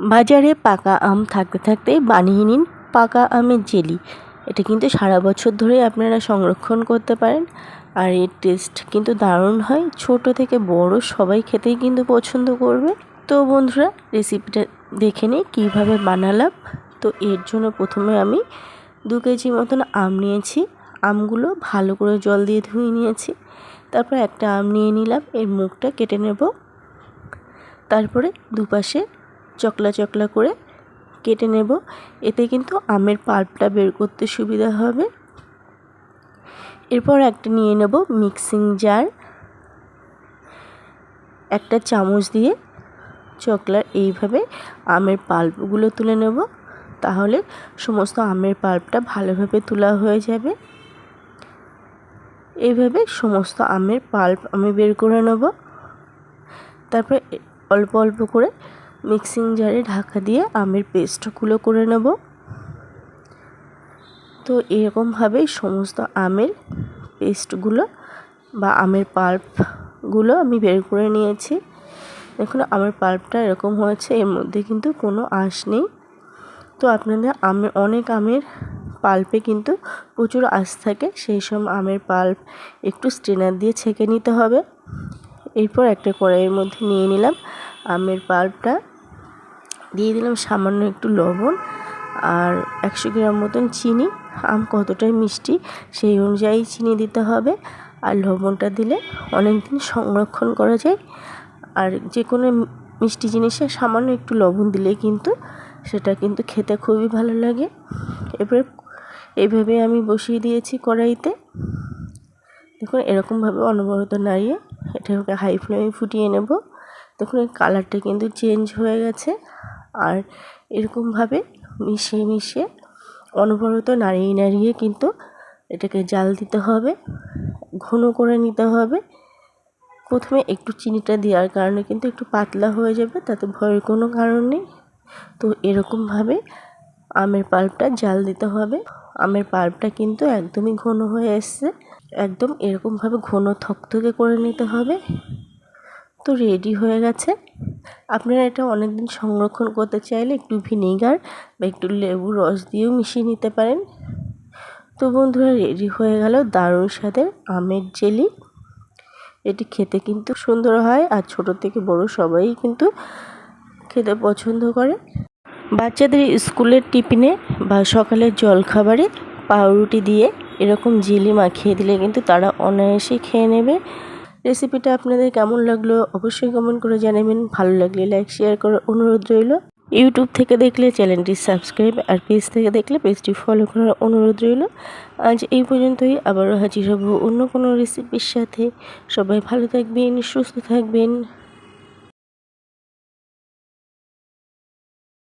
বাজারে পাকা আম থাকতে থাকতেই বানিয়ে নিন পাকা আমের জেলি। এটা কিন্তু সারা বছর ধরে আপনারা সংরক্ষণ করতে পারেন আর এর টেস্ট কিন্তু দারুণ হয়। ছোট থেকে বড় সবাই খেতেই কিন্তু পছন্দ করবে। তো বন্ধুরা রেসিপিটা দেখে নিই কীভাবে বানালাম। তো এর জন্য প্রথমে আমি দু কেজি মতন আম নিয়েছি। আমগুলো ভালো করে জল দিয়ে ধুয়ে নিয়েছি। তারপর একটা আম নিয়ে নিলাম। এর মুখটা কেটে নেব। তারপরে দুপাশে চকলা চকলা করে কেটে নেব। এতে কিন্তু আমের পাল্পটা বের করতে সুবিধা হবে। এরপর একটা নিয়ে নেব মিক্সিং জার। একটা চামচ দিয়ে চকলার এইভাবে আমের পাল্পগুলো তুলে নেব। তাহলে সমস্ত আমের পাল্পটা ভালোভাবে তোলা হয়ে যাবে। এইভাবে সমস্ত আমের পাল্প আমি বের করে নেব। তারপর অল্প অল্প করে মিক্সিং জারে ঢাকা দিয়ে আমের পেস্টগুলো করে নেব। তো এরকমভাবেই সমস্ত আমের পেস্টগুলো বা আমের পাল্পগুলো আমি বের করে নিয়েছি। দেখুন, আমের পাল্পটা এরকম হয়েছে, এর মধ্যে কিন্তু কোনো আঁশ নেই। তো আপনাদের আমের অনেক আমের পাল্পে কিন্তু প্রচুর আঁশ থাকে, সেই সময় আমের পাল্প একটু স্ট্রেনার দিয়ে ছেঁকে নিতে হবে। এরপর একটা কড়াইয়ের মধ্যে নিয়ে নিলাম আমের পাল্পটা। দিয়ে দিলাম সামান্য একটু লবণ আর একশো গ্রাম মতন চিনি। আম কতটাই মিষ্টি, সেই অনুযায়ী চিনি দিতে হবে আর লবণটা দিলে অনেক দিন সংরক্ষণ করা যায়। আর যে কোনো মিষ্টি জিনিসে সামান্য একটু লবণ দিলে কিন্তু সেটা কিন্তু খেতে খুবই ভালো লাগে। এবার এইভাবে আমি বসিয়ে দিয়েছি কড়াইতে। দেখুন, এরকমভাবে অনবরত নাড়িয়ে এটাকে হাই ফ্লেমে ফুটিয়ে নেব। দেখুন, এই কালারটা কিন্তু চেঞ্জ হয়ে গেছে। আর এরকমভাবে মিশিয়ে মিশিয়ে অনবরত নাড়িয়ে নাড়িয়ে কিন্তু এটাকে জাল দিতে হবে, ঘন করে নিতে হবে। প্রথমে একটু চিনিটা দেওয়ার কারণে কিন্তু একটু পাতলা হয়ে যাবে, তাতে ভয়ের কোনো কারণ নেই। তো এরকমভাবে আমের পাল্পটা জাল দিতে হবে। আমের পাল্পটা কিন্তু একদমই ঘন হয়ে এসছে, একদম এরকমভাবে ঘন থকথকে করে নিতে হবে। তো রেডি হয়ে গেছে। আপনারা এটা অনেক দিন সংরক্ষণ করতে চাইলে একটু ভিনেগার বা একটু লেবুর রস দিয়েও মিশিয়ে নিতে পারেন। তো বন্ধুরা, রেডি হয়ে গেল দারুণ স্বাদের আমের জেলি। এটি খেতে কিন্তু সুন্দর হয় আর ছোট থেকে বড় সবাই কিন্তু খেতে পছন্দ করে। বাচ্চাদের স্কুলের টিফিনে বা সকালের জলখাবারে পাউরুটি দিয়ে এরকম জেলি মাখিয়ে দিলে কিন্তু তারা অনায়াসেই খেয়ে নেবে। রেসিপিটা আপনাদের কেমন লাগল অবশ্যই কমেন্ট করে জানাবেন। ভালো লাগলে লাইক শেয়ার করার অনুরোধ রইল। ইউটিউব থেকে দেখলে চ্যানেলটি সাবস্ক্রাইব আর পেজ থেকে দেখলে পেজটি ফলো করার অনুরোধ রইল। আজ এই পর্যন্তই, আবারও হাজির হব অন্য কোনো রেসিপির সাথে। সবাই ভালো থাকবেন, সুস্থ থাকবেন।